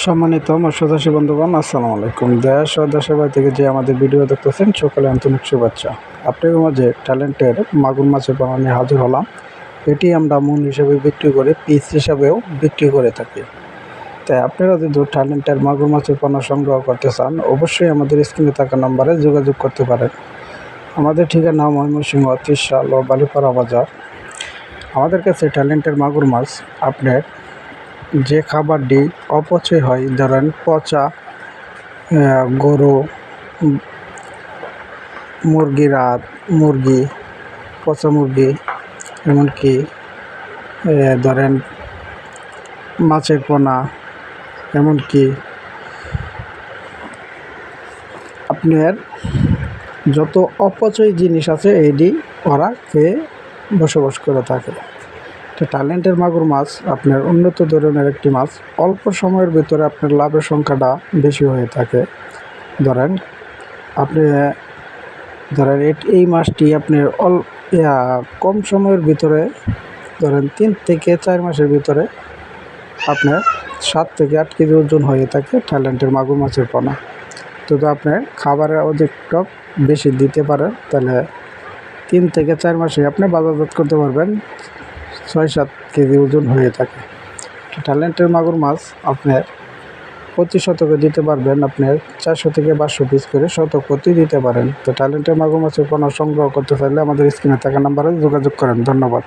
সম্মানিত মৎস্যচাষী বন্ধুগণ, আসসালামু আলাইকুম। দেশ ও দেশের বাইরে থেকে যে আমাদের ভিডিও দেখতেছেন, সকালে আন্তরিক শুভেচ্ছা। আপনাদের মাঝে ট্যালেন্টের মাগুর মাছের বানা নিয়ে হাজির হলাম। এটি আমরা মূল হিসেবে বিক্রি করে, পিস হিসাবেও বিক্রি করে থাকি। তাই আপনারা যদি ট্যালেন্টের মাগুর মাছের পণ্য সংগ্রহ করতে চান, অবশ্যই আমাদের স্ক্রিনে থাকা নম্বরে যোগাযোগ করতে পারেন। আমাদের ঠিকানা ময়মনসিংহ ত্রিশাল ও বালিপাড়া বাজার। আমাদের কাছে ট্যালেন্টের মাগুর মাছ আপনার যে খাবারটি অপচয় হয় ধরেন পচা গরু উম, মুরগি রাত মুরগি পচা মুরগি এমনকি ধরেন মাছের পোনা এমনকি আপনার যত অপচয় জিনিস আছে এইটি ওরা খেয়ে বসবাস করে থাকে। তো ট্যালেন্টের মাগুর মাছ আপনার উন্নত ধরনের একটি মাছ। অল্প সময়ের ভিতরে আপনার লাভের সংখ্যাটা বেশি হয়ে থাকে। ধরেন, আপনি, ধরেন এই মাছটি আপনার অল কম সময়ের ভিতরে, ধরেন তিন থেকে চার মাসের ভিতরে আপনার সাত থেকে আট কেজি ওজন হয়ে থাকে ট্যালেন্টের মাগুর মাছের পোনা। যদি আপনার খাবারের অধিকটা বেশি দিতে পারেন, তাহলে তিন থেকে চার মাসে আপনি বাজারজাত করতে পারবেন। ছয় সাত কেজি ওজন হয়ে থাকে। ট্যালেন্টের মাগুর মাছ আপনার প্রতি শতকে দিতে পারবেন, আপনার চারশো থেকে পাঁচশো পিস করে শতক প্রতি দিতে পারেন। তো ট্যালেন্টের মাগুর মাছের পণ্য সংগ্রহ করতে চাইলে আমাদের স্ক্রিনে থাকা নাম্বারে যোগাযোগ করেন। ধন্যবাদ।